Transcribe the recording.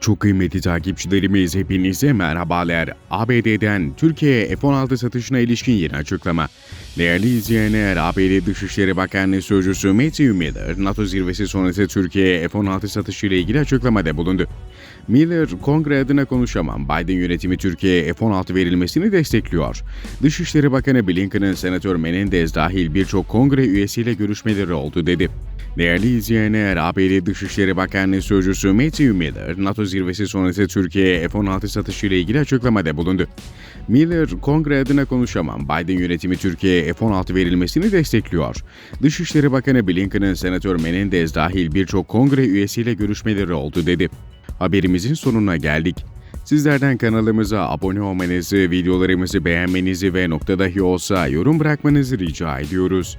Çok kıymetli takipçilerimiz hepinize merhabalar. ABD'den Türkiye'ye F-16 satışına ilişkin yeni açıklama. Değerli izleyenler, ABD Dışişleri Bakanlığı Sözcüsü Matthew Miller, NATO zirvesi sonrası Türkiye'ye F-16 satışı ile ilgili açıklamada bulundu. Miller, kongre adına konuşamam. Biden yönetimi Türkiye'ye F-16 verilmesini destekliyor. Dışişleri Bakanı Blinken'ın Senatör Menendez dahil birçok kongre üyesiyle görüşmeleri oldu dedi. Değerli izleyenler, ABD Dışişleri Bakanlığı Sözcüsü Matthew Miller, NATO zirvesi sonrası Türkiye'ye F-16 satışı ile ilgili açıklamada bulundu. Miller, kongre adına konuşamam. Biden yönetimi Türkiye'ye F-16 verilmesini destekliyor. Dışişleri Bakanı Blinken'ın Senatör Menendez dahil birçok kongre üyesiyle görüşmeleri oldu dedi. Haberimizin sonuna geldik. Sizlerden kanalımıza abone olmanızı, videolarımızı beğenmenizi ve nokta dahi olsa yorum bırakmanızı rica ediyoruz.